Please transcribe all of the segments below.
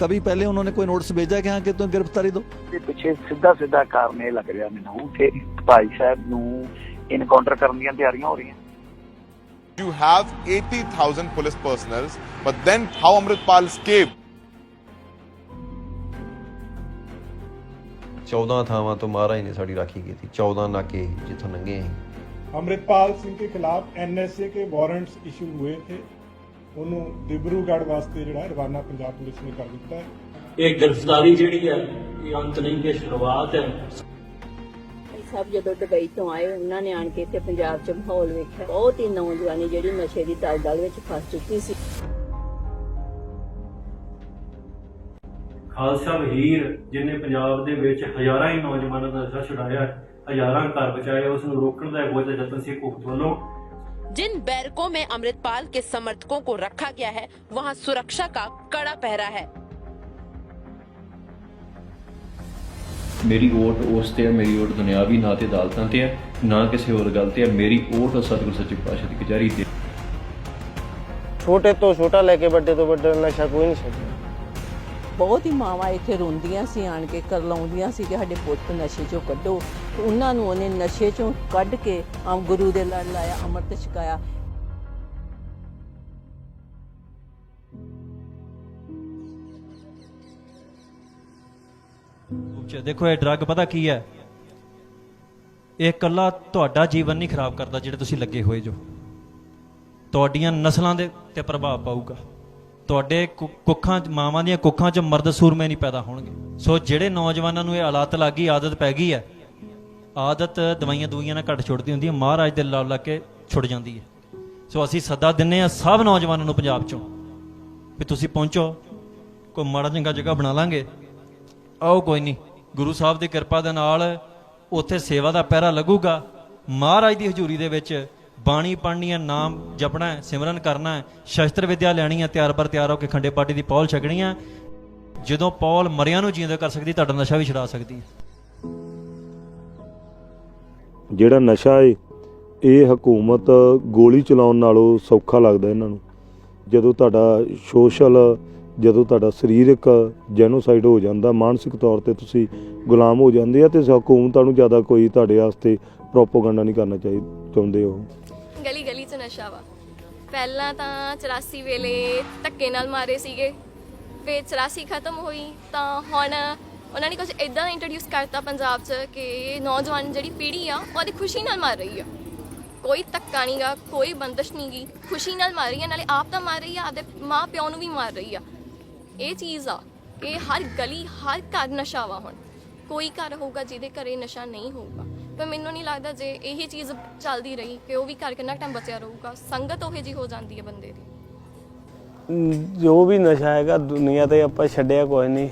कभी पहले उन्होंने कोई नोटिस भेजा कि हाँ कि तुम गिरफ्तारी दो ਦੇ ਪਿੱਛੇ ਸਿੱਧਾ ਸਿੱਧਾ ਕਾਰਨ ਇਹ ਲੱਗ ਰਿਹਾ ਮੈਨੂੰ ਕਿ ਭਾਈ ਸਾਹਿਬ ਨੂੰ ਇਨਕਾਊਂਟਰ ਕਰਨ ਦੀਆਂ ਤਿਆਰੀਆਂ ਹੋ ਰਹੀਆਂ You have 80,000 police personnel, but then how Amritpal escaped? 14 ਥਾਵਾਂ ਤੋਂ ਮਹਾਰਾਜ ਨੇ ਸਾਡੀ ਰਾਖੀ ਕੀਤੀ 14 ਨਾਕੇ ਜਿੱਥੋਂ ਲੰਘੇ ਅਸੀਂ अमृतपाल सिंह के खिलाफ एनएसए के वारंट्स इशू हुए थे ਉਹਨੂੰ ਦਿਬਰੂਗੜ੍ਹ ਵਾਸਤੇ ਜਿਹੜਾ ਰਵਾਨਾ ਪੰਜਾਬ ਪੁਲਿਸ ਨੇ ਕਰ ਦਿੱਤਾ ਹੈ। ਇਹ ਗ੍ਰਿਫਤਾਰੀ ਜਿਹੜੀ ਹੈ ਇਹ ਅੰਤ ਨਹੀਂ ਕਿ ਸ਼ੁਰੂਆਤ ਹੈ। ਸਭ ਜਦੋਂ ਦੁਬਈ ਤੋਂ ਆਏ ਉਹਨਾਂ ਨੇ ਆਣ ਕੇ ਇੱਥੇ ਪੰਜਾਬ 'ਚ ਮਾਹੌਲ ਵੇਖਿਆ। ਬਹੁਤ ਹੀ ਨੌਜਵਾਨੀ ਜਿਹੜੀ ਨਸ਼ੇ ਦੀ ਦਲਦਲ ਵਿੱਚ ਫਸ ਚੁੱਕੀ ਸੀ। ਖਾਲਸਾ ਵਹੀਰ ਜਿਨੇ ਪੰਜਾਬ ਦੇ ਵਿੱਚ ਹਜ਼ਾਰਾਂ ਹੀ ਨੌਜਵਾਨਾਂ ਦਾ ਨਸ਼ਾ ਛੁਡਾਇਆ ਹੈ, ਹਜ਼ਾਰਾਂ ਘਰ ਬਚਾਏ ਉਸ ਨੂੰ ਰੋਕਣ ਦਾ ਬਹੁਤ ਯਤਨ ਸੀ ਭੁਗਤ ਵੱਲੋਂ। जिन बैरकों में अमृतपाल के समर्थकों को रखा गया है वहां सुरक्षा का कड़ा पहरा है ਮੇਰੀ ਓਟ ਉਸ ਤੇ ਹੈ ਮੇਰੀ ਓਟ ਦੁਨਿਆਵੀ ਨਾ ਤੇ ਅਦਾਲਤਾਂ ਤੇ ਹੈ ਨਾ ਕਿਸੇ ਹੋਰ ਗੱਲ ਤੇ ਹੈ ਮੇਰੀ ਓਟ ਸਤਿਗੁਰ ਸੱਚੇ ਪਾਤਸ਼ਾਹ ਦੀ ਕਚਹਿਰੀ ਤੇ ਛੋਟੇ ਤੋਂ ਛੋਟਾ ਲੈ ਕੇ ਵੱਡੇ ਤੋਂ ਵੱਡਾ ਨਸ਼ਾ ਕੋਈ ਨਹੀਂ ਛੱਡਦਾ ਬਹੁਤ ਹੀ ਮਾਵਾਂ ਇੱਥੇ ਰੋਂਦੀਆਂ ਸੀ, ਆਣ ਕੇ ਕਰਲਾਉਂਦੀਆਂ ਸੀ ਕਿ ਸਾਡੇ ਪੁੱਤ ਨਸ਼ੇ 'ਚੋਂ ਕੱਢੋ। ਉਹਨਾਂ ਨੂੰ ਉਹਨੇ ਨਸ਼ੇ 'ਚੋਂ ਕੱਢ ਕੇ ਆਮ ਗੁਰੂ ਦੇ ਲੜ ਲਾਇਆ, ਅੰਮ੍ਰਿਤ ਛਕਾਇਆ। ਦੇਖੋ, ਇਹ ਡਰੱਗ ਪਤਾ ਕੀ ਹੈ? ਇਹ ਇਕੱਲਾ ਤੁਹਾਡਾ ਜੀਵਨ ਨਹੀਂ ਖਰਾਬ ਕਰਦਾ ਜਿਹੜੇ ਤੁਸੀਂ ਲੱਗੇ ਹੋਏ ਜੋ। ਤੁਹਾਡੀਆਂ ਨਸਲਾਂ ਦੇ ਤੇ ਪ੍ਰਭਾਵ ਪਾਊਗਾ। ਤੁਹਾਡੇ ਕੁ- ਕੁੱਖਾਂ ਮਾਵਾਂ ਦੀਆਂ ਕੁੱਖਾਂ 'ਚ ਮਰਦ ਸੂਰਮੇ ਨਹੀਂ ਪੈਦਾ ਹੋਣਗੇ। ਸੋ ਜਿਹੜੇ ਨੌਜਵਾਨਾਂ ਨੂੰ ਇਹ ਹਾਲਾਤ ਲੱਗੀ, ਆਦਤ ਪੈ ਗਈ ਹੈ, ਆਦਤ ਦਵਾਈਆਂ ਦੂਈਆਂ ਨਾਲ ਘੱਟ ਛੁੱਟਦੀ ਹੁੰਦੀ ਹੈ, ਮਹਾਰਾਜ ਦੇ ਲੜ ਲੱਗ ਕੇ ਛੁੱਟ ਜਾਂਦੀ ਹੈ। ਸੋ ਅਸੀਂ ਸੱਦਾ ਦਿੰਨੇ ਆ ਸਭ ਨੌਜਵਾਨਾਂ ਨੂੰ ਪੰਜਾਬ 'ਚੋਂ ਵੀ ਤੁਸੀਂ ਪਹੁੰਚੋ, ਕੋਈ ਮਾੜਾ ਚੰਗਾ ਜਗ੍ਹਾ ਬਣਾ ਲਾਂਗੇ। ਆਓ ਕੋਈ ਨਹੀਂ, ਗੁਰੂ ਸਾਹਿਬ ਦੀ ਕਿਰਪਾ ਦੇ ਨਾਲ ਉੱਥੇ ਸੇਵਾ ਦਾ ਪਹਿਰਾ ਲੱਗੂਗਾ। ਮਹਾਰਾਜ ਦੀ ਹਜ਼ੂਰੀ ਦੇ ਵਿੱਚ ਬਾਣੀ ਪੜ੍ਹਨੀ ਹੈ ਨਾਮ ਜਪਣਾ ਹੈ, ਸਿਮਰਨ ਕਰਨਾ ਹੈ, ਸ਼ਸਤਰ ਵਿਦਿਆ ਲੈਣੀ ਹੈ, ਤਿਆਰ ਪਰ ਤਿਆਰ ਹੋ ਕੇ ਖੰਡੇ ਪਾਟੀ ਦੀ ਪੌਲ ਛਕਣੀ ਹੈ। ਜਦੋਂ ਪੌਲ ਮਰਿਆਂ ਨੂੰ ਜਿਉਂਦਾ ਕਰ ਸਕਦੀ, ਤੁਹਾਡਾ ਨਸ਼ਾ ਵੀ ਛੁਡਾ ਸਕਦੀ ਜਿਹੜਾ ਨਸ਼ਾ ਏ, ਇਹ ਹਕੂਮਤ ਗੋਲੀ ਚਲਾਉਣ ਨਾਲੋਂ ਸੌਖਾ ਲੱਗਦਾ ਇਹਨਾਂ ਨੂੰ। ਜਦੋਂ ਤੁਹਾਡਾ ਸੋਸ਼ਲ, ਜਦੋਂ ਤੁਹਾਡਾ ਸਰੀਰਕ ਜੈਨੋਸਾਈਡ ਹੋ ਜਾਂਦਾ, ਮਾਨਸਿਕ ਤੌਰ ਤੇ ਤੁਸੀਂ ਗੁਲਾਮ ਹੋ ਜਾਂਦੇ ਆ ਤੇ ਹਕੂਮਤਾਂ ਨੂੰ ਜ਼ਿਆਦਾ ਕੋਈ ਤੁਹਾਡੇ ਵਾਸਤੇ ਪ੍ਰੋਪੋਗੈਂਡਾ ਨਹੀਂ ਕਰਨਾ ਚਾਹੀਦਾ ਚਾਹੁੰਦੇ ਉਹ। ਗਲੀ ਗਲੀ 'ਚ ਨਸ਼ਾ ਵਾ। ਪਹਿਲਾਂ ਤਾਂ 84 ਵੇਲੇ ਧੱਕੇ ਨਾਲ ਮਾਰੇ ਸੀਗੇ। ਫਿਰ 84 ਖਤਮ ਹੋਈ ਤਾਂ ਹੁਣ ਉਹਨਾਂ ਨੇ ਕੁਝ ਇਦਾਂ ਇੰਟਰੋਡਿਊਸ ਕਰਤਾ ਪੰਜਾਬ 'ਚ ਕਿ ਨੌਜਵਾਨ ਜਿਹੜੀ ਪੀੜ੍ਹੀ ਆ ਉਹਦੀ ਖੁਸ਼ੀ ਨਾਲ ਮਾਰ ਰਹੀ ਆ। ਕੋਈ ਧੱਕਾ ਨਹੀਂਗਾ ਕੋਈ ਬੰਦਸ਼ ਨਹੀਂਗੀ ਖੁਸ਼ੀ ਨਾਲ ਮਾਰ ਰਹੀ ਆ, ਨਾਲੇ ਆਪ ਤਾਂ ਮਾਰ ਰਹੀ ਆ, ਆਪਦੇ ਮਾਂ ਪਿਓ ਨੂੰ ਵੀ ਮਾਰ ਰਹੀ ਆ। ਇਹ ਚੀਜ਼ ਆ ਕਿ ਹਰ ਗਲੀ, ਹਰ ਘਰ ਨਸ਼ਾ ਵਾ ਹੁਣ। ਕੋਈ ਘਰ ਹੋਊਗਾ ਜਿਹਦੇ ਘਰੇ ਨਸ਼ਾ ਨਹੀਂ ਹੋਊਗਾ। ਪਰ ਮੈਨੂੰ ਨਹੀਂ ਲੱਗਦਾ ਜੇ ਇਹੀ ਚੀਜ਼ ਚੱਲਦੀ ਰਹੀ ਕਿ ਉਹ ਵੀ ਘਰ ਕਿੰਨਾ ਟਾਈਮ ਬਚਿਆ ਰਹੂਗਾ ਸੰਗਤ ਉਹੇ ਜੀ ਹੋ ਜਾਂਦੀ ਹੈ ਬੰਦੇ ਦੀ। ਜੋ ਵੀ ਨਸ਼ਾ ਹੈਗਾ ਦੁਨੀਆ ਤੇ ਆਪਾਂ ਛੱਡਿਆ ਕੋਈ ਨਹੀਂ।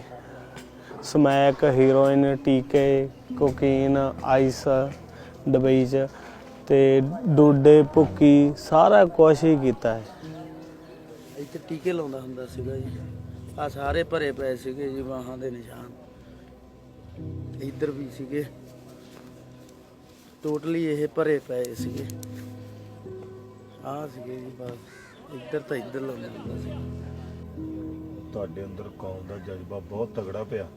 ਸਮੈਕ ਹੀਰੋਇਨ ਟੀਕੇ ਕੋਕੀਨ ਆਈਸ ਦੁਬਈ ਚ ਤੇ ਡੋਡੇ ਭੁੱਕੀ ਸਾਰਾ ਕੁਝ ਹੀ ਕੀਤਾ ਹੈ। ਇੱਥੇ ਟੀਕੇ ਲਾਉਂਦਾ ਹੁੰਦਾ ਸੀਗਾ ਜੀ। ਆ ਸਾਰੇ ਭਰੇ ਪਏ ਸੀਗੇ ਜੀ ਬਾਹਾਂ ਦੇ ਨਿਸ਼ਾਨ। ਇੱਧਰ ਵੀ ਸੀਗੇ। ਟੋਟਲੀ ਇਹ ਭਰੇ ਪਏ ਸੀਗੇ। ਆ ਸੀਗੇ ਜੀ ਬਸ। ਇੱਧਰ ਤਾਂ ਇੱਧਰ ਲਾਉਂਦਾ ਹੁੰਦਾ ਸੀ। ਤੁਹਾਡੇ ਅੰਦਰ ਕੌਮ ਦਾ ਜਜ਼ਬਾ ਬਹੁਤ ਤਗੜਾ ਪਿਆ।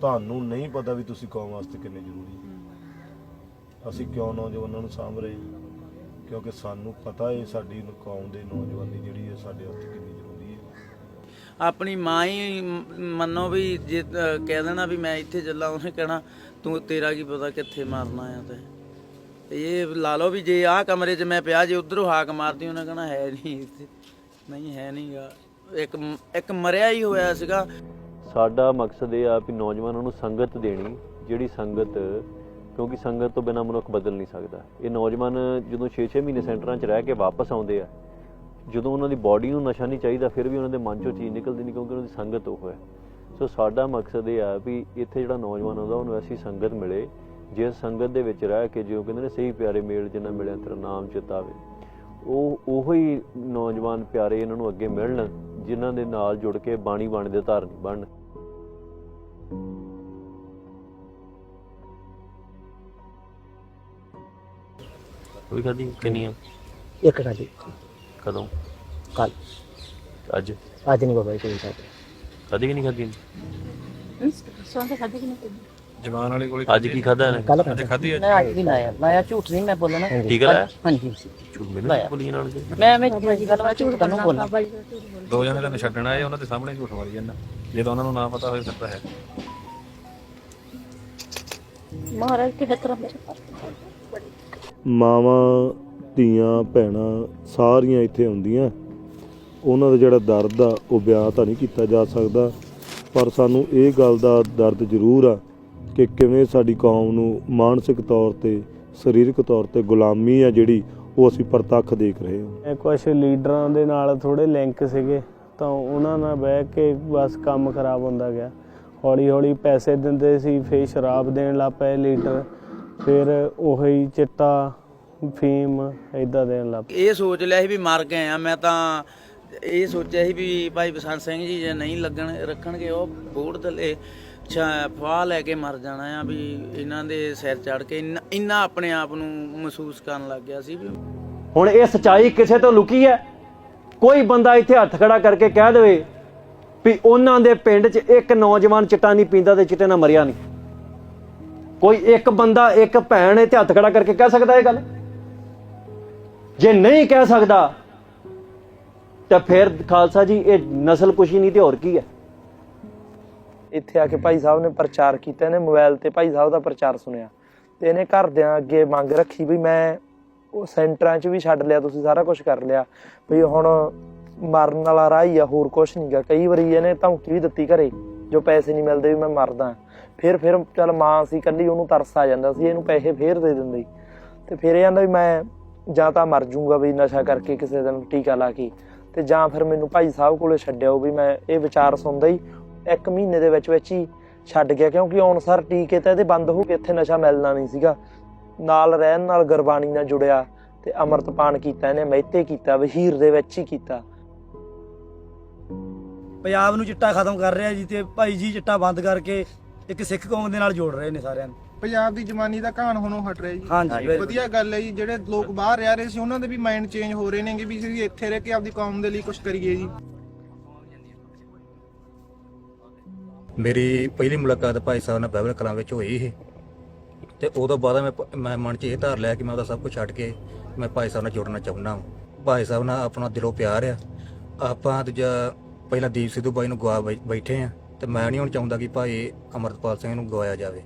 ਤੁਹਾਨੂੰ ਨਹੀਂ ਪਤਾ ਵੀ ਤੁਸੀਂ ਕੌਮ ਵਾਸਤੇ ਕਿੰਨੇ ਜ਼ਰੂਰੀ ਹੋ। ਅਸੀਂ ਕਿਉਂ ਨੌਜਵਾਨਾਂ ਨੂੰ ਸਾਂਭ ਰਹੇ? ਕਿਉਂਕਿ ਸਾਨੂੰ ਪਤਾ ਹੈ ਸਾਡੀ ਕੌਮ ਦੇ ਨੌਜਵਾਨੀ ਜਿਹੜੀ ਹੈ ਸਾਡੇ ਵਾਸਤੇ ਕਿੰਨੀ ਜ਼ਰੂਰੀ ਹੈ। ਆਪਣੀ ਮਾਂ ਹੀ ਮੰਨੋ ਵੀ ਜੇ ਕਹਿ ਦੇਣਾ ਵੀ ਮੈਂ ਇੱਥੇ ਚੱਲਾਂ ਉਹਨੇ ਕਹਿਣਾ ਤੂੰ ਤੇਰਾ ਕੀ ਪਤਾ ਕਿੱਥੇ ਮਾਰਨਾ ਆ ਤੇ। ਇਹ ਲਾ ਲਓ ਵੀ ਜੇ ਆਹ ਕਮਰੇ 'ਚ ਮੈਂ ਪਿਆ, ਜੇ ਉਧਰੋਂ ਹਾਕ ਮਾਰਦੀ ਉਹਨੇ ਕਹਿਣਾ ਹੈ ਨਹੀਂ ਇੱਥੇ। ਨਹੀਂ, ਹੈ ਨਹੀਂਗਾ ਇੱਕ ਇੱਕ ਮਰਿਆ ਹੀ ਹੋਇਆ ਸੀਗਾ। ਸਾਡਾ ਮਕਸਦ ਇਹ ਆ ਵੀ ਨੌਜਵਾਨਾਂ ਨੂੰ ਸੰਗਤ ਦੇਣੀ, ਜਿਹੜੀ ਸੰਗਤ, ਕਿਉਂਕਿ ਸੰਗਤ ਤੋਂ ਬਿਨਾ ਮਨੁੱਖ ਬਦਲ ਨਹੀਂ ਸਕਦਾ। ਇਹ ਨੌਜਵਾਨ ਜਦੋਂ 6-6 ਮਹੀਨੇ ਸੈਂਟਰਾਂ 'ਚ ਰਹਿ ਕੇ ਵਾਪਸ ਆਉਂਦੇ ਆ, ਜਦੋਂ ਉਹਨਾਂ ਦੀ ਬਾਡੀ ਨੂੰ ਨਸ਼ਾ ਨਹੀਂ ਚਾਹੀਦਾ, ਫਿਰ ਵੀ ਉਹਨਾਂ ਦੇ ਮਨ 'ਚੋਂ ਚੀਜ਼ ਨਿਕਲਦੀ ਨਹੀਂ, ਕਿਉਂਕਿ ਉਹਨਾਂ ਦੀ ਸੰਗਤ ਉਹ ਹੈ। ਸੋ ਸਾਡਾ ਮਕਸਦ ਇਹ ਆ ਵੀ ਇੱਥੇ ਜਿਹੜਾ ਨੌਜਵਾਨ ਆਉਂਦਾ ਉਹਨੂੰ ਐਸੀ ਸੰਗਤ ਮਿਲੇ ਜਿਸ ਸੰਗਤ ਦੇ ਵਿੱਚ ਰਹਿ ਕੇ ਜਿਉਂ ਕਹਿੰਦੇ ਨੇ ਸਹੀ ਪਿਆਰੇ ਮੇਲ ਜਿੰਨਾ ਮਿਲਿਆ ਤੇਰਾ ਨਾਮ ਚਿਤਾਵੇ। ਉਹ ਉਹੋ ਹੀ ਨੌਜਵਾਨ ਪਿਆਰੇ ਇਹਨਾਂ ਨੂੰ ਅੱਗੇ ਮਿਲਣ ਜਿਨ੍ਹਾਂ ਦੇ ਨਾਲ ਜੁੜ ਕੇ ਬਾਣੀ ਬਾਣੀ ਦੇ ਧਾਰਨੀ ਬਣਨ। ਕੋਈ ਖਾਦੀ ਕਿੰਨੀਆਂ ਇੱਕ ਖਾਲੀ ਕਦੋਂ? ਕੱਲ ਅੱਜ? ਅੱਜ ਨਹੀਂ ਬਾਬਾ ਜੀ ਕੋਈ ਖਾਧੀ। ਖਾਧੀ ਕਿ ਨਹੀਂ ਖਾਧੀ ਸੌਂਦੇ ਖਾਦੇ ਕਿ ਨਹੀਂ ਜਵਾਨ ਵਾਲੀ ਗੋਲੀ ਅੱਜ ਕੀ ਖਾਧਾ ਨੇ ਅੱਜ ਖਾਧੀ। ਹੈ ਮੈਂ ਅੱਜ ਵੀ ਲਾਇਆ। ਲਾਇਆ ਝੂਠ ਨਹੀਂ ਮੈਂ ਬੋਲਣਾ। ਠੀਕ ਹੈ ਹਾਂਜੀ ਝੂਠ ਮੈਨੂੰ ਬੋਲੀ ਨਾਲ ਮੈਂ ਮੈਂ ਜੀ ਗੱਲ ਮੈਂ ਝੂਠ ਕਾਨੂੰ ਬੋਲਣਾ। ਦੋ ਜਣੇ ਤੈਨੂੰ ਛੱਡਣਾ ਹੈ ਉਹਨਾਂ ਦੇ ਸਾਹਮਣੇ ਝੂਠ ਮਾਰੀ ਜਾਂਦਾ। ਜੇ ਤਾਂ ਉਹਨਾਂ ਨੂੰ ਨਾ ਪਤਾ ਹੋਵੇ ਫਿਰ ਤਾਂ ਹੈ। ਮਹਾਰਾਜ ਕਿਹੜੇ ਤਰ੍ਹਾਂ ਮੇਰੇ ਮਾਵਾਂ ਧੀਆਂ ਭੈਣਾਂ ਸਾਰੀਆਂ ਇੱਥੇ ਆਉਂਦੀਆਂ। ਉਹਨਾਂ ਦਾ ਜਿਹੜਾ ਦਰਦ ਆ ਉਹ ਬਿਆਨ ਤਾਂ ਨਹੀਂ ਕੀਤਾ ਜਾ ਸਕਦਾ। ਪਰ ਸਾਨੂੰ ਇਹ ਗੱਲ ਦਾ ਦਰਦ ਜ਼ਰੂਰ ਆ ਕਿ ਕਿਵੇਂ ਸਾਡੀ ਕੌਮ ਨੂੰ ਮਾਨਸਿਕ ਤੌਰ ਤੇ ਸਰੀਰਕ ਤੌਰ ਤੇ ਗੁਲਾਮੀ ਆ ਜਿਹੜੀ ਉਹ ਅਸੀਂ ਪ੍ਰਤੱਖ ਦੇਖ ਰਹੇ ਹਾਂ। ਕੁਝ ਲੀਡਰਾਂ ਦੇ ਨਾਲ ਥੋੜੇ ਲਿੰਕ ਸੀਗੇ ਤਾਂ ਉਹਨਾਂ ਨਾਲ ਬਹਿ ਕੇ ਬਸ ਕੰਮ ਖਰਾਬ ਹੁੰਦਾ ਗਿਆ। ਹੌਲੀ ਹੌਲੀ ਪੈਸੇ ਦਿੰਦੇ ਸੀ ਫਿਰ ਸ਼ਰਾਬ ਦੇਣ ਲੱਗ ਪਏ ਲੀਡਰ ਫਿਰ ਉਹੀ ਚਿੱਟਾ ਫੀਮ ਇਦਾਂ ਦੇਣ ਲੱਗ ਪਏ। ਇਹ ਸੋਚ ਲਿਆ ਸੀ ਵੀ ਮਰ ਗਏ ਆ ਮੈਂ ਤਾਂ ਇਹ ਸੋਚਿਆ ਸੀ ਵੀ ਭਾਈ ਬਸੰਤ ਸਿੰਘ ਜੀ ਜੇ ਨਹੀਂ ਲੱਗਣ, ਰੱਖਣਗੇ ਉਹ ਬੋਰਡ ਥੱਲੇ ਫਾਹ ਲੈ ਕੇ ਮਰ ਜਾਣਾ ਆ ਵੀ ਇਹਨਾਂ ਦੇ ਸਿਰ ਚੜ ਕੇ ਇੰਨਾ ਆਪਣੇ ਆਪ ਨੂੰ ਮਹਿਸੂਸ ਕਰਨ ਲੱਗ ਗਿਆ ਸੀ ਵੀ ਹੁਣ ਇਹ ਸਚਾਈ ਕਿਸੇ ਤੋਂ ਲੁਕੀ ਹੈ? ਕੋਈ ਬੰਦਾ ਇੱਥੇ ਹੱਥ ਖੜਾ ਕਰਕੇ ਕਹਿ ਦੇਵੇ ਵੀ ਉਹਨਾਂ ਦੇ ਪਿੰਡ 'ਚ ਇੱਕ ਨੌਜਵਾਨ ਚਿੱਟਾ ਨਹੀਂ ਪੀਂਦਾ ਤੇ ਚਿੱਟੇ ਨਾਲ ਮਰਿਆ ਨਹੀਂ। ਕੋਈ ਇੱਕ ਬੰਦਾ, ਇੱਕ ਭੈਣ ਇੱਥੇ ਹੱਥ ਖੜਾ ਕਰਕੇ ਕਹਿ ਸਕਦਾ ਇਹ ਗੱਲ? ਜੇ ਨਹੀਂ ਕਹਿ ਸਕਦਾ ਤਾਂ ਫਿਰ ਖਾਲਸਾ ਜੀ, ਇਹ ਨਸਲ ਕੁਸ਼ੀ ਨਹੀਂ ਤੇ ਹੋਰ ਕੀ ਹੈ? ਇੱਥੇ ਆ ਕੇ ਭਾਈ ਸਾਹਿਬ ਨੇ ਪ੍ਰਚਾਰ ਕੀਤਾ, ਇਹਨੇ ਮੋਬਾਈਲ ਤੇ ਭਾਈ ਸਾਹਿਬ ਦਾ ਪ੍ਰਚਾਰ ਸੁਣਿਆ। ਤੇ ਇਹਨੇ ਘਰਦਿਆਂ ਅੱਗੇ ਮੰਗ ਰੱਖੀ ਵੀ ਮੈਂ ਉਹ ਸੈਂਟਰਾਂ 'ਚ ਵੀ ਛੱਡ ਲਿਆ, ਤੁਸੀਂ ਸਾਰਾ ਕੁਝ ਕਰ ਲਿਆ। ਵੀ ਹੁਣ ਮਰਨ ਵਾਲਾ ਰਾਹ ਹੀ ਆ, ਹੋਰ ਕੁਝ ਨਹੀਂਗਾ ਕਈ ਵਾਰੀ ਇਹਨੇ ਧਮਕੀ ਵੀ ਦਿੱਤੀ ਘਰੇ, ਜੋ ਪੈਸੇ ਨਹੀਂ ਮਿਲਦੇ ਵੀ ਮੈਂ ਮਰਦਾ। ਫਿਰ ਫਿਰ ਚੱਲ ਮਾਂ ਸੀ ਕੱਲੀ ਉਹਨੂੰ ਤਰਸ ਆ ਜਾਂਦਾ ਸੀ, ਇਹਨੂੰ ਪੈਸੇ ਫੇਰ ਦੇ ਦਿੰਦੇ। ਤੇ ਫਿਰ ਇਹ ਆਂਦਾ ਵੀ ਮੈਂ ਜਾਂ ਤਾਂ ਮਰ ਜਾਊਂਗਾ ਵੀ ਨਸ਼ਾ ਕਰਕੇ ਕਿਸੇ ਦਿਨ ਟੀਕਾ ਲਾ ਕੇ। ਤੇ ਜਾਂ ਫਿਰ ਮੈਨੂੰ ਭਾਈ ਸਾਹਿਬ ਕੋਲੇ ਛੱਡਿਓ ਵੀ ਮੈਂ ਇਹ ਵਿਚਾਰ ਸੁਣਦਾ ਹੀ ਇੱਕ ਮਹੀਨੇ ਦੇ ਵਿੱਚ ਵਿੱਚ ਹੀ ਛੱਡ ਗਿਆ ਕਿਉਂਕਿ ਅਨੁਸਾਰ ਟੀਕੇ ਤਾਂ ਇਹਦੇ ਬੰਦ ਹੋ ਗਏ, ਇੱਥੇ ਨਸ਼ਾ ਮਿਲਣਾ ਨਹੀਂ ਸੀਗਾ। ਨਾਲ ਰਹਿਣ ਨਾਲ ਗੁਰਬਾਣੀ ਨਾਲ ਜੁੜਿਆ ਤੇ ਅੰਮ੍ਰਿਤਪਾਨ ਕੀਤਾ, ਇਹਨੇ ਮਹਿਤੇ ਕੀਤਾ, ਵਹੀਰ ਦੇ ਵਿੱਚ ਹੀ ਕੀਤਾ। ਪੰਜਾਬ ਨੂੰ ਚਿੱਟਾ ਖਤਮ ਕਰ ਰਿਹਾ ਜੀ ਤੇ ਭਾਈ ਜੀ ਚਿੱਟਾ ਬੰਦ ਕਰਕੇ ਇੱਕ ਸਿੱਖ ਕੌਮ ਦੇ ਨਾਲ ਜੋੜ ਰਹੇ ਨੇ ਸਾਰਿਆਂ ਨੂੰ। ਪੰਜਾਬ ਦੀ ਜਵਾਨੀ ਦਾ ਕਹਾਣ ਹੁਣੋਂ ਹਟ ਰਿਹਾ ਜੀ। ਹਾਂਜੀ, ਬਿਲਕੁਲ। ਵਧੀਆ ਗੱਲ ਹੈ ਜੀ ਜਿਹੜੇ ਲੋਕ ਬਾਹਰ ਰਹਿ ਰਹੇ ਸੀ ਉਹਨਾਂ ਦੇ ਵੀ ਮਾਈਂਡ ਚੇਂਜ ਹੋ ਰਹੇ ਨੇਗੇ ਵੀ ਅਸੀਂ ਇੱਥੇ ਰਹਿ ਕੇ ਆਪਦੀ ਕੌਮ ਦੇ ਲਈ ਕੁਝ ਕਰੀਏ ਜੀ। ਮੇਰੀ ਪਹਿਲੀ ਮੁਲਾਕਾਤ ਭਾਈ ਸਾਹਿਬ ਨਾਲ ਬਾਈਬਲ ਕਲਾਂ ਵਿੱਚ ਹੋਈ ਸੀ। ਤੇ ਉਦੋਂ ਬਾਅਦ ਮੈਂ ਪ- ਮੈਂ ਮਨ 'ਚ ਇਹ ਧਾਰ ਲਿਆ ਕਿ ਮੈਂ ਉਹਦਾ ਸਭ ਕੁਝ ਛੱਡ ਕੇ ਮੈਂ ਭਾਈ ਸਾਹਿਬ ਨਾਲ ਜੁੜਨਾ ਚਾਹੁੰਦਾ ਹਾਂ। ਭਾਈ ਸਾਹਿਬ ਨਾਲ ਆਪਣਾ ਦਿਲੋਂ ਪਿਆਰ ਆ। ਆਪਾਂ ਦੂਜਾ ਪਹਿਲਾਂ ਦੀਪ ਸਿੱਧੂ ਬਾਈ ਨੂੰ ਗਵਾ ਬੈ- ਬੈਠੇ ਆ ਤੇ ਮੈਂ ਨਹੀਂ ਹੁਣ ਚਾਹੁੰਦਾ ਕਿ ਭਾਈ ਅਮਰਤਪਾਲ ਸਿੰਘ ਨੂੰ ਗਵਾਇਆ ਜਾਵੇ।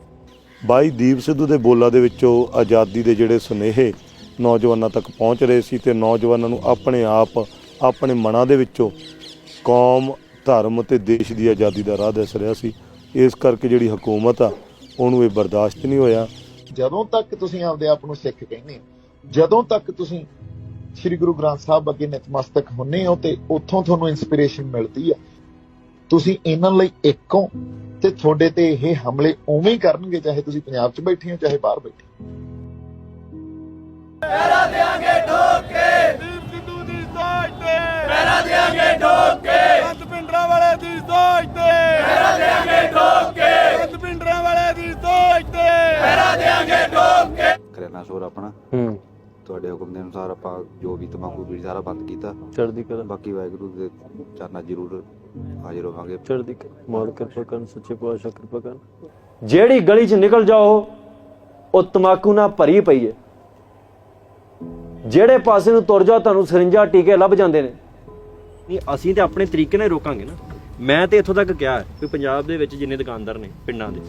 ਬਾਈ ਦੀਪ ਸਿੱਧੂ ਦੇ ਬੋਲਾਂ ਦੇ ਵਿੱਚੋਂ ਆਜ਼ਾਦੀ ਦੇ ਜਿਹੜੇ ਸੁਨੇਹੇ ਨੌਜਵਾਨਾਂ ਤੱਕ ਪਹੁੰਚ ਰਹੇ ਸੀ ਤੇ ਨੌਜਵਾਨਾਂ ਨੂੰ ਆਪਣੇ ਆਪ, ਆਪਣੇ ਮਨਾਂ ਦੇ ਵਿੱਚੋਂ ਕੌਮ, ਧਰਮ ਅਤੇ ਦੇਸ਼ ਦੀ ਆਜ਼ਾਦੀ ਦਾ ਰਾਹ ਦਿਸ ਰਿਹਾ ਸੀ। ਇਸ ਕਰਕੇ ਜਿਹੜੀ ਹਕੂਮਤ ਆ, ਉਹਨੂੰ ਇਹ ਬਰਦਾਸ਼ਤ ਨਹੀਂ ਹੋਇਆ। ਜਦੋਂ ਤੱਕ ਤੁਸੀਂ ਆਪਦੇ ਆਪ ਨੂੰ ਸਿੱਖ ਕਹਿੰਦੇ ਜਦੋਂ ਤੱਕ ਤੁਸੀਂ ਸ੍ਰੀ ਗੁਰੂ ਗ੍ਰੰਥ ਸਾਹਿਬ ਅੱਗੇ ਨਤਮਸਤਕ ਹੁੰਨੇ ਹੋ ਤੇ ਉੱਥੋਂ ਤੁਹਾਨੂੰ ਇਨਸਪੀਰੇਸ਼ਨ ਮਿਲਦੀ ਆ, ਤੁਸੀਂ ਇਹਨਾਂ ਲਈ ਇੱਕੋ ਤੇ ਤੁਹਾਡੇ ਤੇ ਇਹ ਹਮਲੇ ਉਵੇਂ ਹੀ ਕਰਨਗੇ ਚਾਹੇ ਤੁਸੀਂ ਪੰਜਾਬ 'ਚ ਬੈਠੇ ਹੋ ਚਾਹੇ ਬਾਹਰ ਬੈਠੇ ਹੋ। ਪਹਿਰਾ ਦੇਾਂਗੇ ਠੋਕ। ਕੇ ਦੀਪ ਸਿੱਧੂ ਦੀ ਸੋਚ ਤੇ। ਪਹਿਰਾ ਦੇਾਂਗੇ ਠੋਕ। ਕੇ ਸੰਤ ਪਿੰਡਰਾਂ ਵਾਲੇ ਦੀ ਸੋਚ ਤੇ। ਪਹਿਰਾ ਦੇਾਂਗੇ ਠੋਕ। ਕੇ ਸੰਤ ਪਿੰਡਰਾਂ ਵਾਲੇ ਦੀ ਸੋਚ ਤੇ। ਪਹਿਰਾ ਦੇਾਂਗੇ ਠੋਕ। ਕੇ ਕਰਿਆਨਾ ਸਟੋਰ ਆਪਣਾ। ਹੂੰ। ਤੁਹਾਡੇ ਹੁਕਮ ਦੇ ਅਨੁਸਾਰ ਆਪਾਂ ਜੋ ਵੀ ਤੰਬਾਕੂ ਬੀੜੀ ਸਾਰਾ ਬੰਦ ਕੀਤਾ। ਚੜ੍ਹਦੀ ਕਲਾ। ਬਾਕੀ ਵਾਹਿਗੁਰੂ ਦੇ ਚਰਨਾਂ ਜ਼ਰੂਰ ਹਾਜ਼ਰ ਹੋਵਾਂਗੇ। ਚੜ੍ਹਦੀ ਕਲਾ। ਮਾਲ ਕਿਰਪਾ ਕਰਨ ਸੱਚੇ ਪਾਤਸ਼ਾਹ ਕਿਰਪਾ ਕਰਨ। ਜਿਹੜੀ ਗਲੀ 'ਚ ਨਿਕਲ ਜਾਓ ਉਹ ਤਮਾਕੂ ਨਾਲ ਭਰੀ ਪਈ ਹੈ ਜਿਹੜੇ ਪਾਸੇ ਨੂੰ ਤੁਰ ਜਾਓ ਤੁਹਾਨੂੰ ਸਰਿੰਜਾ ਟੀਕੇ ਲੱਭ ਜਾਂਦੇ ਨੇ। ਨਹੀਂ ਅਸੀਂ ਤੇ ਆਪਣੇ ਤਰੀਕੇ ਨਾਲ ਰੋਕਾਂਗੇ ਨਾ। ਮੈਂ ਤੇ ਇੱਥੋਂ ਤੱਕ ਕਿਹਾ ਵੀ ਪੰਜਾਬ ਦੇ ਵਿੱਚ ਜਿੰਨੇ ਦੁਕਾਨਦਾਰ ਨੇ ਪਿੰਡਾਂ ਦੇ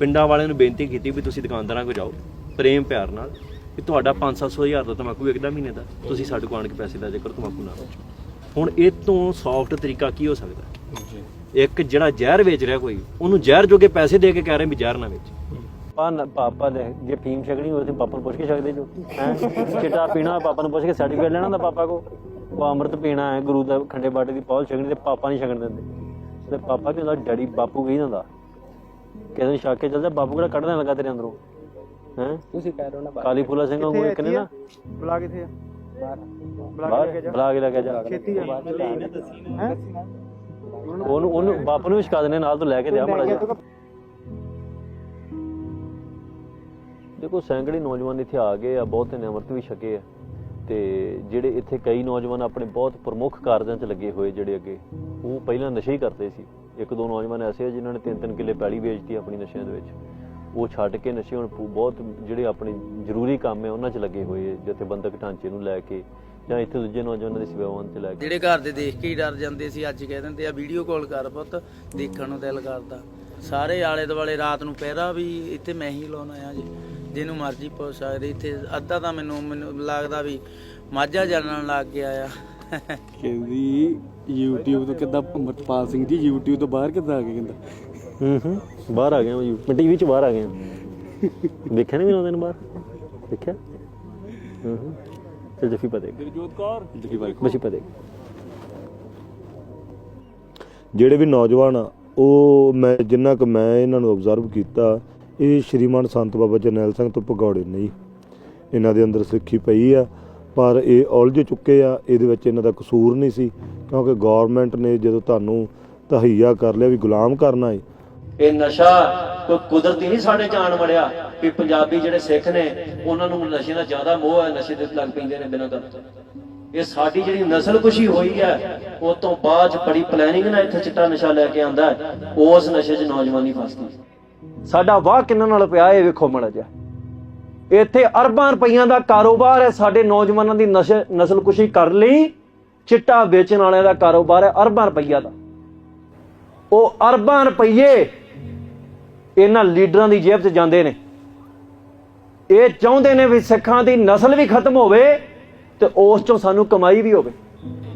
ਪਿੰਡਾਂ ਵਾਲਿਆਂ ਨੂੰ ਬੇਨਤੀ ਕੀਤੀ ਵੀ ਤੁਸੀਂ ਦੁਕਾਨਦਾਰਾਂ ਕੋਲ ਜਾਓ ਪ੍ਰੇਮ ਪਿਆਰ ਨਾਲ। ਵੀ ਤੁਹਾਡਾ 5-700 ਹਜ਼ਾਰ ਦਾ ਤਮਾਕੂ ਵਿਕਦਾ ਮਹੀਨੇ ਦਾ ਤੁਸੀਂ ਸਾਡੇ ਕੋਲ ਆਣ ਕੇ ਪੈਸੇ ਲੈ ਜਾ ਕਰੋ ਤਮਾਕੂ ਨਾ ਵੇਚੋ। ਹੁਣ ਇਹ ਤੋਂ ਸੌਫਟ ਤਰੀਕਾ ਕੀ ਹੋ ਸਕਦਾ? ਇੱਕ ਜਿਹੜਾ ਜ਼ਹਿਰ ਵੇਚ ਰਿਹਾ ਕੋਈ ਉਹਨੂੰ ਜ਼ਹਿਰ ਜੋਗੇ ਪੈਸੇ ਦੇ ਕੇ ਕਹਿ ਰਹੇ ਵੀ ਜ਼ਹਿਰ ਨਾ ਵੇਚ। ਪਾਪਾ ਪਾਪਾ ਦੇ ਜੇ ਫੀਮ ਛਕਣੀ ਹੋਵੇ ਤੇ ਪਾਪਾ ਨੂੰ ਪੁੱਛ ਕੇ ਛਕਦੇ ਜੋ। ਹੈ? ਚਿੱਟਾ ਪੀਣਾ ਪਾਪਾ ਨੂੰ ਪੁੱਛ ਕੇ ਸਰਟੀਫਿਕੇਟ ਲੈਣਾ ਹੁੰਦਾ ਪਾਪਾ ਕੋ ਉਹ ਅੰਮ੍ਰਿਤ ਪੀਣਾ ਹੈ ਗੁਰੂ ਦਾ ਖੰਡੇ ਬਾਟੇ ਦੀ ਪੌਲ ਛਕਣੀ ਤੇ ਪਾਪਾ ਨਹੀਂ ਛਕਣ ਦਿੰਦੇ। ਤੇ ਪਾਪਾ ਕਹਿੰਦਾ ਡੈਡੀ ਬਾਪੂ ਕਹੀ ਜਾਂਦਾ। ਕਿਸੇ ਨੂੰ ਛੱਕ ਕੇ ਚੱਲ ਜਾ ਬਾਪੂ ਕਿਹੜਾ ਕੱਢ ਦੇਣ ਲੱਗਾ ਤੇਰੇ ਅੰਦਰੋਂ? ਹੈ? ਤੁਸੀਂ ਕਹਿ ਰਹੇ ਹੋ ਨਾ ਕਾਲੀ ਫੂਲਾ ਸਿੰਘ ਉਹ ਇੱਕ ਨੇ ਨਾ? ਬੁਲਾ ਕਿੱਥੇ ਆ। ਬੁਲਾ ਕੇ ਲੈ ਕੇ ਜਾ। ਖੇਤੀ ਆ। ਹੈ? ਉਹਨੂੰ ਉਹਨੂੰ ਬਾਪੂ ਨੂੰ ਵੀ ਛਕਾ ਦੇਣੇ ਨਾਲ ਤੋਂ ਲੈ ਕੇ ਦਿਆ ਮਾੜਾ ਜਿਹਾ। ਦੇਖੋ ਸੈਂਕੜੇ ਨੌਜਵਾਨ ਇੱਥੇ ਆ ਗਏ ਆ ਬਹੁਤੇ ਨੇ ਅੰਮ੍ਰਿਤ ਵੀ ਛਕੇ ਆ। ਤੇ ਜਿਹੜੇ ਇੱਥੇ ਕਈ ਨੌਜਵਾਨ ਆਪਣੇ ਬਹੁਤ ਪ੍ਰਮੁੱਖ ਕਾਰਜਾਂ 'ਚ ਲੱਗੇ ਹੋਏ ਜਿਹੜੇ ਅੱਗੇ ਉਹ ਪਹਿਲਾਂ ਨਸ਼ੇ ਹੀ ਕਰਦੇ ਸੀ। ਇੱਕ ਦੋ ਨੌਜਵਾਨ ਐਸੇ ਆ ਜਿਨ੍ਹਾਂ ਨੇ ਤਿੰਨ ਤਿੰਨ ਕਿੱਲੇ ਪੈਲੀ ਵੇਚਤੀ ਆਪਣੀ ਨਸ਼ਿਆਂ ਦੇ ਵਿੱਚ। ਉਹ ਛੱਡ ਕੇ ਨਸ਼ੇ ਹੁਣ ਪੂ- ਬਹੁਤ ਜਿਹੜੇ ਆਪਣੇ ਜ਼ਰੂਰੀ ਕੰਮ ਹੈ ਉਹਨਾਂ 'ਚ ਲੱਗੇ ਹੋਏ ਜਥੇਬੰਦਕ ਢਾਂਚੇ ਨੂੰ ਲੈ ਕੇ ਜਾਂ ਇੱਥੇ ਦੂਜੇ ਨੌਜਵਾਨਾਂ ਦੀ ਸੇਵਾਵਾਂ ਤੇ ਲੈ ਕੇ। ਜਿਹੜੇ ਘਰ ਦੇ ਦੇਖ ਕੇ ਹੀ ਡਰ ਜਾਂਦੇ ਸੀ ਅੱਜ ਕਹਿ ਦਿੰਦੇ ਆ ਵੀਡੀਓ ਕਾਲ ਕਰ ਪੁੱਤ ਦੇਖਣ ਨੂੰ ਦਿਲ ਕਰਦਾ। ਸਾਰੇ ਆਲੇ ਦੁਆਲੇ ਰਾਤ ਨੂੰ ਪਹਿਰਾ ਵੀ ਇੱਥੇ ਮੈਂ ਹੀ ਲਾਉਣ ਆਇਆ ਜੀ ਜਿਹਨੂੰ ਮਰਜ਼ੀ ਪੁੱਛ ਸਕਦੇ ਇੱਥੇ ਅੱਧਾ ਤਾਂ ਮੈਨੂੰ ਮੈਨੂੰ ਲੱਗਦਾ ਵੀ ਮਾਝਾ ਜਾਣਨ ਲੱਗ ਗਿਆ ਆ ਕਹਿੰਦੀ YouTube ਤੋਂ ਕਿੱਦਾਂ ਅਮਰਪਾਲ ਸਿੰਘ ਜੀ YouTube ਤੋਂ ਬਾਹਰ ਕਿੱਦਾਂ ਆ ਗਏ ਕਹਿੰਦਾ? ਹੂੰ ਹੂੰ ਬਾਹਰ ਆ ਗਏ ਹਾਂ ਮੈਂ ਟੀਵੀ 'ਚ ਬਾਹਰ ਆ ਗਏ ਹਾਂ ਦੇਖਿਆ ਨਹੀਂ ਉਹਨਾਂ ਦਿਨ ਬਾਹਰ? ਦੇਖਿਆ? ਹੂੰ ਹੂੰ। ਚਲ ਜਫੀ ਪਤੇ ਜੋਤ ਕੌਰ? ਜਫੀ ਬਾਈ ਬਸੀ ਪਤੇ ਜਿਹੜੇ ਵੀ ਨੌਜਵਾਨ ਆ ਉਹ ਮੈਂ ਜਿੰਨਾ ਕੁ ਮੈਂ ਇਹਨਾਂ ਨੂੰ ਆਬਜ਼ਰਵ ਕੀਤਾ ਇਹ ਸ਼੍ਰੀਮਾਨ ਸੰਤ ਬਾਬਾ ਜਰਨੈਲ ਸਿੰਘ ਤੋਂ ਭਗੌੜੇ ਨਹੀਂ। ਇਹਨਾਂ ਦੇ ਅੰਦਰ ਸਿੱਖੀ ਪਈ ਆ ਪਰ ਇਹ ਉਲਝ ਚੁੱਕੇ ਆ ਇਹਦੇ ਵਿੱਚ ਇਹਨਾਂ ਦਾ ਕਸੂਰ ਨਹੀਂ ਸੀ ਕਿਉਂਕਿ ਗਵਰਨਮੈਂਟ ਨੇ ਜਦੋਂ ਤੁਹਾਨੂੰ ਤਹਈਆ ਕਰ ਲਿਆ ਵੀ ਗੁਲਾਮ ਕਰਨਾ ਹੈ ਇਹ ਨਸ਼ਾ ਕੋਈ ਕੁਦਰਤੀ ਨਹੀਂ ਸਾਡੇ ਜਾਣ ਵੜਿਆ। ਵੀ ਪੰਜਾਬੀ ਜਿਹੜੇ ਸਿੱਖ ਨੇ, ਉਹਨਾਂ ਨੂੰ ਨਸ਼ੇ ਦਾ ਜ਼ਿਆਦਾ ਮੋਹ ਹੈ, ਨਸ਼ੇ ਦੇ ਲੱਗ ਪੈਂਦੇ ਨੇ ਬਿਨਾਂ ਗੱਲ ਤੋਂ ਇਹ ਸਾਡੀ ਜਿਹੜੀ ਨਸਲ ਕੁਸ਼ੀ ਹੋਈ ਹੈ ਉਸ ਤੋਂ ਬਾਅਦ ਬੜੀ ਪਲੈਨਿੰਗ ਨਾਲ ਇੱਥੇ ਚਿੱਟਾ ਨਸ਼ਾ ਲੈ ਕੇ ਆਂਦਾ ਉਸ ਨਸ਼ੇ 'ਚ ਨੌਜਵਾਨੀ ਫਸਦੀ ਸਾਡਾ ਵਾਹ ਕਿੰਨਾਂ ਨਾਲ ਪਿਆ ਇਹ ਵੇਖੋ ਮੜਾ ਜਾ ਇੱਥੇ ਅਰਬਾਂ ਰੁਪਈਆਂ ਦਾ ਕਾਰੋਬਾਰ ਹੈ, ਸਾਡੇ ਨੌਜਵਾਨਾਂ ਦੀ ਨਸ਼ੇ, ਨਸਲ ਕੁਸ਼ੀ ਕਰ ਲਈ। ਚਿੱਟਾ ਵੇਚਣ ਵਾਲਿਆਂ ਦਾ ਕਾਰੋਬਾਰ ਹੈ, ਅਰਬਾਂ ਰੁਪਈਆ ਦਾ। ਉਹ ਅਰਬਾਂ ਰੁਪਈਏ ਇਹਨਾਂ ਲੀਡਰਾਂ ਦੀ ਜੇਬ 'ਚ ਜਾਂਦੇ ਨੇ। ਇਹ ਚਾਹੁੰਦੇ ਨੇ ਵੀ ਸਿੱਖਾਂ ਦੀ ਨਸਲ ਵੀ ਖਤਮ ਹੋਵੇ ਤੇ ਉਸ 'ਚੋਂ ਸਾਨੂੰ ਕਮਾਈ ਵੀ ਹੋਵੇ।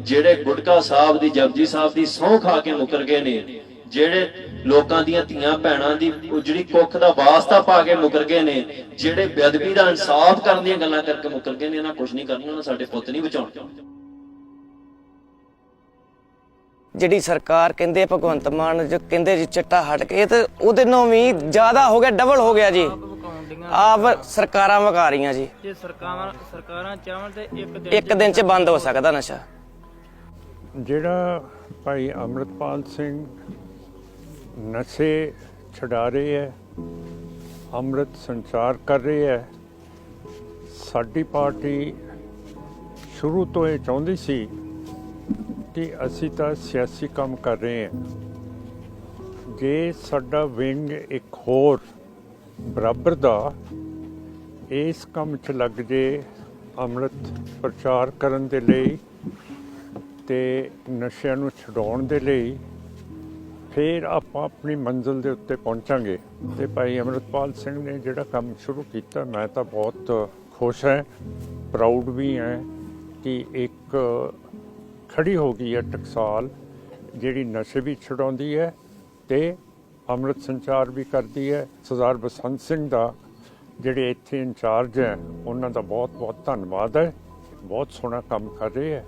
ਜਿਹੜੇ ਗੁਟਕਾ ਸਾਹਿਬ ਦੀ, ਜਪਜੀ ਸਾਹਿਬ ਦੀ ਸਹੁੰ ਖਾ ਕੇ ਮੁਕਰ ਗਏ ਨੇ, ਜਿਹੜੇ ਲੋਕਾਂ ਦੀਆਂ ਧੀਆਂ ਭੈਣਾਂ ਦੀ ਉਜੜੀ ਜਿਹੜੀ ਕੁੱਖ ਦਾ ਵਾਸਤਾ ਪਾ ਕੇ ਮੁਕਰ ਗਏ ਨੇ, ਜਿਹੜੇ ਬੇਅਦਬੀ ਦਾ ਇਨਸਾਫ ਕਰਨ ਦੀਆਂ ਗੱਲਾਂ ਕਰਕੇ ਮੁਕਰ ਗਏ ਨੇ, ਇਹਨਾਂ ਕੁਝ ਨਹੀਂ ਕਰਨਾ, ਉਹਨਾਂ ਸਾਡੇ ਪੁੱਤ ਨਹੀਂ ਬਚਾਉਣੇ। ਜਿਹੜੀ ਸਰਕਾਰ ਕਹਿੰਦੇ ਆ ਭਗਵੰਤ ਮਾਨ ਜੋ ਕਹਿੰਦੇ ਜੀ ਚਿੱਟਾ ਹਟ ਕੇ ਤੇ ਉਹਦੇ ਨਾਲ ਵੀ ਜ਼ਿਆਦਾ ਹੋ ਗਿਆ ਡਬਲ ਹੋ ਗਿਆ ਜੀ। ਆਪ ਸਰਕਾਰਾਂ ਵਗਾ ਰਹੀਆਂ ਜੀ। ਜੇ ਸਰਕਾਰਾਂ ਸਰਕਾਰਾਂ ਚਾਹਣ ਤੇ ਇੱਕ ਦਿਨ ਇੱਕ ਦਿਨ 'ਚ ਬੰਦ ਹੋ ਸਕਦਾ ਨਸ਼ਾ। ਜਿਹੜਾ ਭਾਈ ਅੰਮ੍ਰਿਤਪਾਲ ਸਿੰਘ ਨਸ਼ੇ ਛਡਾ ਰਹੇ ਹੈ ਅੰਮ੍ਰਿਤ ਸੰਚਾਰ ਕਰ ਰਹੇ ਹੈ ਸਾਡੀ ਪਾਰਟੀ ਸ਼ੁਰੂ ਤੋਂ ਇਹ ਚਾਹੁੰਦੀ ਸੀ ਕਿ ਅਸੀਂ ਤਾਂ ਸਿਆਸੀ ਕੰਮ ਕਰ ਰਹੇ ਹਾਂ। ਜੇ ਸਾਡਾ ਵਿੰਗ ਇੱਕ ਹੋਰ ਬਰਾਬਰ ਦਾ ਇਸ ਕੰਮ 'ਚ ਲੱਗ ਜੇ, ਅੰਮ੍ਰਿਤ ਪ੍ਰਚਾਰ ਕਰਨ ਦੇ ਲਈ ਤੇ ਨਸ਼ਿਆਂ ਨੂੰ ਛਡਾਉਣ ਦੇ ਲਈ, ਫਿਰ ਆਪਾਂ ਆਪਣੀ ਮੰਜ਼ਿਲ ਦੇ ਉੱਤੇ ਪਹੁੰਚਾਂਗੇ। ਤੇ ਭਾਈ ਅਮਰਤਪਾਲ ਸਿੰਘ ਨੇ ਜਿਹੜਾ ਕੰਮ ਸ਼ੁਰੂ ਕੀਤਾ, ਮੈਂ ਤਾਂ ਬਹੁਤ ਖੁਸ਼ ਹਾਂ ਪ੍ਰਾਊਡ ਵੀ ਹਾਂ ਕਿ ਇੱਕ ਖੜੀ ਹੋ ਗਈ ਹੈ ਟਕਸਾਲ, ਜਿਹੜੀ ਨਸ਼ੇ ਵੀ ਛਡਾਉਂਦੀ ਹੈ ਤੇ ਅੰਮ੍ਰਿਤ ਸੰਚਾਰ ਵੀ ਕਰਦੀ ਹੈ। ਸਰਦਾਰ ਬਸੰਤ ਸਿੰਘ ਦਾ ਜਿਹੜੇ ਇੱਥੇ ਇੰਚਾਰਜ ਹੈ, ਉਹਨਾਂ ਦਾ ਬਹੁਤ ਬਹੁਤ ਧੰਨਵਾਦ ਹੈ। ਬਹੁਤ ਸੋਹਣਾ ਕੰਮ ਕਰ ਰਹੇ ਹੈ।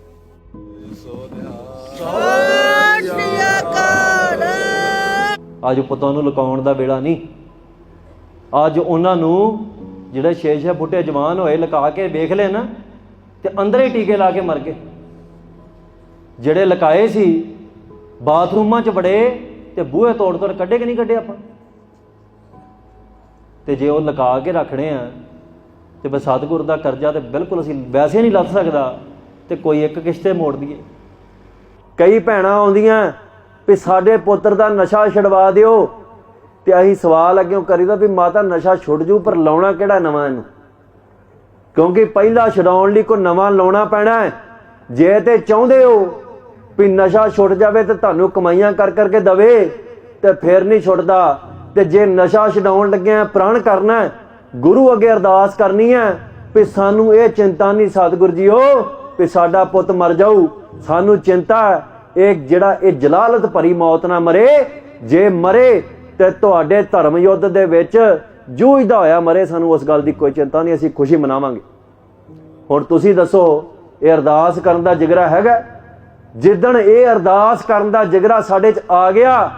ਅੱਜ ਪੁੱਤਾਂ ਨੂੰ ਲੁਕਾਉਣ ਦਾ ਵੇਲਾ ਨਹੀਂ। ਅੱਜ ਉਹਨਾਂ ਨੂੰ ਜਿਹੜੇ ਛੇ ਛੇ ਬੁੱਢੇ ਜਵਾਨ ਹੋਏ ਲੁਕਾ ਕੇ ਵੇਖ ਲੈ ਨਾ, ਤੇ ਅੰਦਰ ਹੀ ਟੀਕੇ ਲਾ ਕੇ ਮਰ ਗਏ। ਜਿਹੜੇ ਲਕਾਏ ਸੀ, ਬਾਥਰੂਮਾਂ 'ਚ ਵੜੇ ਤੇ ਬੂਹੇ ਤੋੜ ਤੋੜ ਕੱਢੇ ਕਿ ਨਹੀਂ ਕੱਢੇ ਆਪਾਂ? ਤੇ ਜੇ ਉਹ ਲੁਕਾ ਕੇ ਰੱਖਣੇ ਆ, ਤੇ ਬਸ ਸਤਿਗੁਰ ਦਾ ਕਰਜ਼ਾ ਤੇ ਬਿਲਕੁਲ ਅਸੀਂ ਵੈਸੇ ਨਹੀਂ ਲੱਭ ਸਕਦਾ, ਤੇ ਕੋਈ ਇੱਕ ਕਿਸ਼ਤੇ ਮੋੜ ਦਈਏ। ਕਈ ਭੈਣਾਂ ਆਉਂਦੀਆਂ ਵੀ ਸਾਡੇ ਪੁੱਤਰ ਦਾ ਨਸ਼ਾ ਛਡਵਾ ਦਿਓ, ਤੇ ਅਸੀਂ ਸਵਾਲ ਅੱਗੇ ਕਰੀਦਾ ਵੀ ਮਾਤਾ ਨਸ਼ਾ ਛੁੱਟ ਜੂ, ਪਰ ਲਾਉਣਾ ਕਿਹੜਾ ਨਵਾਂ ਇਹਨੂੰ? ਕਿਉਂਕਿ ਪਹਿਲਾ ਛਡਾਉਣ ਲਈ ਕੋਈ ਨਵਾਂ ਲਾਉਣਾ ਪੈਣਾ ਹੈ। ਜੇ ਤੇ ਚਾਹੁੰਦੇ ਹੋ ਵੀ ਨਸ਼ਾ ਛੁੱਟ ਜਾਵੇ ਤੇ ਤੁਹਾਨੂੰ ਕਮਾਈਆਂ ਕਰ ਕਰਕੇ ਦਵੇ ਤੇ ਫੇਰ ਨਹੀਂ ਛੁੱਟਦਾ। ਤੇ ਜੇ ਨਸ਼ਾ ਛਡਾਉਣ ਲੱਗਿਆ ਪ੍ਰਣ ਕਰਨਾ ਗੁਰੂ ਅੱਗੇ ਅਰਦਾਸ ਕਰਨੀ ਹੈ ਵੀ ਸਾਨੂੰ ਇਹ ਚਿੰਤਾ ਨਹੀਂ ਸਤਿਗੁਰ ਜੀਓ ਵੀ ਸਾਡਾ ਪੁੱਤ ਮਰ ਜਾਊ। ਸਾਨੂੰ ਚਿੰਤਾ ਇਹ ਜਿਹੜਾ ਇਹ ਜਲਾਲਤ ਭਰੀ ਮੌਤ ਨਾ ਮਰੇ, ਜੇ ਮਰੇ ਤੇ ਤੁਹਾਡੇ ਧਰਮ ਯੁੱਧ ਦੇ ਵਿੱਚ ਜੂਝਦਾ ਹੋਇਆ ਮਰੇ, ਸਾਨੂੰ ਉਸ ਗੱਲ ਦੀ ਕੋਈ ਚਿੰਤਾ ਨਹੀਂ, ਅਸੀਂ ਖੁਸ਼ੀ ਮਨਾਵਾਂਗੇ। ਹੁਣ ਤੁਸੀਂ ਦੱਸੋ, ਇਹ ਅਰਦਾਸ ਕਰਨ ਦਾ ਜਿਗਰਾ ਹੈਗਾ ਜਿੱਦਣ ਇਹ ਅਰਦਾਸ ਕਰਨ ਦਾ ਜਿਗਰਾ ਸਾਡੇ 'ਚ ਆ ਗਿਆ,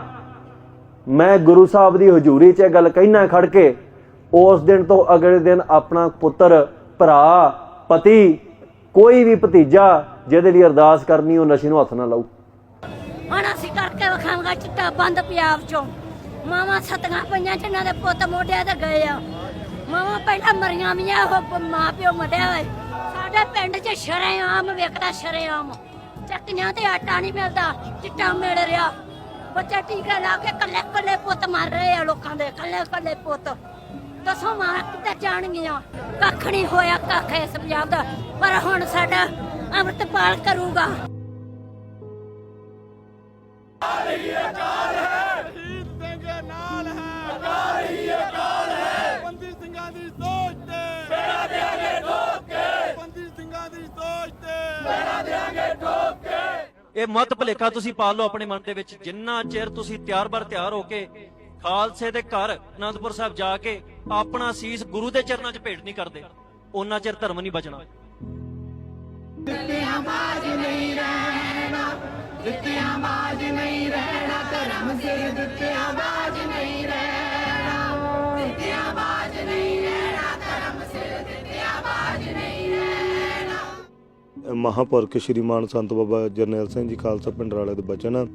ਮੈਂ ਗੁਰੂ ਸਾਹਿਬ ਦੀ ਹਜ਼ੂਰੀ 'ਚ ਇਹ ਗੱਲ ਕਹਿਣਾ ਖੜ ਕੇ, ਉਸ ਦਿਨ ਤੋਂ ਅਗਲੇ ਦਿਨ ਆਪਣਾ ਪੁੱਤਰ, ਭਰਾ, ਪਤੀ, ਕੋਈ ਵੀ ਭਤੀਜਾ ਜਿਹਦੇ ਲਈ ਅਰਦਾਸ ਕਰਨੀ, ਉਹ ਨਸ਼ੇ ਨੂੰ ਹੱਥ ਨਾ ਲਾਊ। ਹੁਣ ਅਸੀਂ ਕਰਕੇ ਵਿਖਾਵਾਂਗਾ ਚਿੱਟਾ ਬੰਦ ਪੰਜਾਬ ਚੋਂ। ਮਾਵਾਂ ਸਤੀਆਂ ਪਈਆਂ ਜਿਨ੍ਹਾਂ ਦੇ ਪੁੱਤ ਮੋਢਿਆਂ ਤੇ ਗਏ ਆ। ਮਾਵਾਂ ਪਹਿਲਾਂ ਮਰੀਆਂ ਵੀਆਂ ਉਹ ਮਾਂ ਪਿਓ ਮੜਿਆ ਹੋਏ। ਸਾਡੇ ਪਿੰਡ 'ਚ ਸ਼ਰੇਆਮ ਵਿਕਦਾ ਸ਼ਰੇਆਮ। ਚੱਕੀਆਂ ਤੇ ਆਟਾ ਨਹੀਂ ਮਿਲਦਾ, ਚਿੱਟਾ ਮਿਲ ਰਿਹਾ। ਬੱਚੇ ਟੀਕਾ ਲਾ ਕੇ ਕੱਲੇ ਕੱਲੇ ਪੁੱਤ ਮਰ ਰਹੇ ਆ ਲੋਕਾਂ ਦੇ, ਕੱਲੇ ਕੱਲੇ ਪੁੱਤ। ਦੱਸੋ ਮਾਂ, ਕਿੱਥੇ ਜਾਣਗੀਆਂ? ਕੱਖ ਨਹੀਂ ਹੋਇਆ, ਕੱਖ ਇਸ ਪੰਜਾਬ ਦਾ। ਪਰ ਹੁਣ ਸਾਡਾ ਅੰਮ੍ਰਿਤਪਾਲ ਕਰੂਗਾ। ਇਹ ਮਤ ਭਲੇਖਾ ਤੁਸੀਂ ਪਾ ਲਓ ਆਪਣੇ ਮਨ ਦੇ ਵਿੱਚ। ਜਿੰਨਾ ਚਿਰ ਤੁਸੀਂ ਤਿਆਰ ਬਰ ਤਿਆਰ ਹੋ ਕੇ ਖਾਲਸੇ ਦੇ ਘਰ ਅਨੰਦਪੁਰ ਸਾਹਿਬ ਜਾ ਕੇ ਆਪਣਾ ਸੀਸ ਗੁਰੂ ਦੇ ਚਰਨਾਂ 'ਚ ਭੇਟ ਨਹੀਂ ਕਰਦੇ ਉਹਨਾਂ ਚਿਰ ਧਰਮ ਨਹੀਂ ਬਚਣਾ। ਦਿੱਤਿਆਂ ਬਾਜ ਨਹੀਂ ਰਹਿਣਾ ਦਿੱਤਿਆਂ ਬਾਜ ਨਹੀਂ ਰਹਿਣਾ, ਧਰਮ ਸਿਰ ਦਿੱਤਿਆਂ ਬਾਜ ਨਹੀਂ ਰਹਿਣਾ। ਦਿੱਤਿਆਂ ਬਾਜ ਨਹੀਂ ਰਹਿਣਾ, ਧਰਮ ਸਿਰ ਦਿੱਤਿਆਂ ਬਾਜ ਨਹੀਂ ਮਹਾਪੁਰਖ ਸ਼੍ਰੀਮਾਨ ਸੰਤ ਬਾਬਾ ਜਰਨੈਲ ਸਿੰਘ ਜੀ ਖਾਲਸਾ ਪਿੰਡ ਵਾਲੇ ਦੇ ਬਚਨ ਆ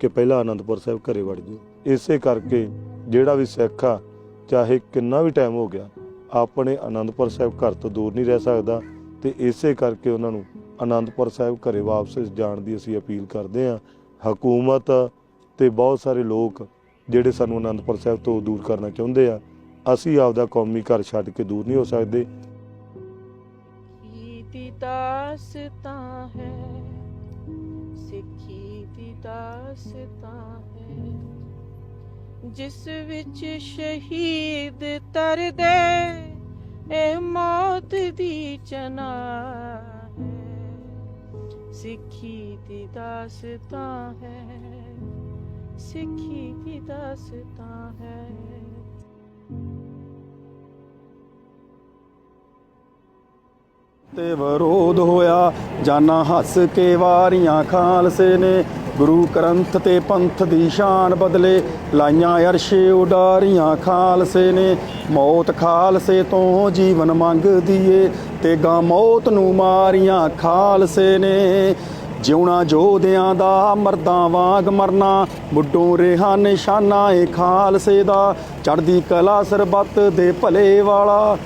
ਕਿ ਪਹਿਲਾਂ ਆਨੰਦਪੁਰ ਸਾਹਿਬ ਘਰੇ ਵੜ ਜਾਓ। ਇਸੇ ਕਰਕੇ ਜਿਹੜਾ ਵੀ ਸਿੱਖ ਆ, ਚਾਹੇ ਕਿੰਨਾ ਵੀ ਟਾਈਮ ਹੋ ਗਿਆ, ਆਪਣੇ ਆਨੰਦਪੁਰ ਸਾਹਿਬ ਘਰ ਤੋਂ ਦੂਰ ਨਹੀਂ ਰਹਿ ਸਕਦਾ ਤੇ ਇਸੇ ਕਰਕੇ ਉਹਨਾਂ ਨੂੰ ਆਨੰਦਪੁਰ ਸਾਹਿਬ ਘਰੇ ਵਾਪਸ ਜਾਣ ਦੀ ਅਸੀਂ ਅਪੀਲ ਕਰਦੇ ਹਾਂ ਹਕੂਮਤ ਤੇ ਬਹੁਤ ਸਾਰੇ ਲੋਕ ਜਿਹੜੇ ਸਾਨੂੰ ਆਨੰਦਪੁਰ ਸਾਹਿਬ ਤੋਂ ਦੂਰ ਕਰਨਾ ਚਾਹੁੰਦੇ ਆ, ਅਸੀਂ ਆਪਦਾ ਕੌਮੀ ਘਰ ਛੱਡ ਕੇ ਦੂਰ ਨਹੀਂ ਹੋ ਸਕਦੇ। ਦਾਸਤਾਂ ਹੈ ਸਿੱਖੀ ਦੀ ਦਾਸਤਾਂ ਹੈ ਜਿਸ ਵਿੱਚ ਸ਼ਹੀਦ ਤਰਦੇ ਇਹ ਮੌਤ ਦੀ ਚਨਾ ਹੈ ਸਿੱਖੀ ਦੀ ਦਾਸਤਾਂ ਹੈ ਸਿੱਖੀ ਦੀ ਦਾਸਤਾਂ ਹੈ ਤੇ ਵਿਰੋਧ ਹੋਇਆ। ਜਾਨਾ ਹੱਸ ਕੇ ਵਾਰੀਆਂ ਖਾਲਸੇ ਨੇ, ਗੁਰੂ ਗ੍ਰੰਥ ਤੇ ਪੰਥ ਦੀ ਸ਼ਾਨ ਬਦਲੇ ਲਾਈਆਂ ਅਰਸ਼ੇ ਉਡਾਰੀਆਂ ਖਾਲਸੇ ਨੇ। ਮੌਤ ਖਾਲਸੇ ਤੋਂ ਜੀਵਨ ਮੰਗਦੀ ਏ ਤੇ ਗਾਂ ਮੌਤ ਨੂੰ ਮਾਰੀਆਂ ਖਾਲਸੇ ਨੇ। ਜਿਉਣਾ ਜੋਧਿਆਂ ਦਾ, ਮਰਦਾਂ ਵਾਂਗ ਮਰਨਾ ਮੁੱਢੋਂ ਰਿਹਾ ਨਿਸ਼ਾਨਾ ਏ ਖਾਲਸੇ ਦਾ। ਚੜਦੀ ਕਲਾ ਸਰਬੱਤ ਦੇ ਭਲੇ ਵਾਲਾ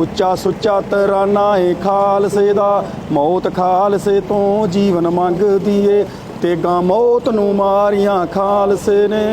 ਉੱਚਾ ਸੁੱਚਾ ਤਰਾਨਾ ਏ ਖਾਲਸੇ ਦਾ, ਮੌਤ ਖਾਲਸੇ ਤੋਂ ਜੀਵਨ ਮੰਗਦੀ ਏ ਤੇ ਗਾਂ ਮੌਤ ਨੂੰ ਮਾਰੀਆਂ ਖਾਲਸੇ ਨੇ।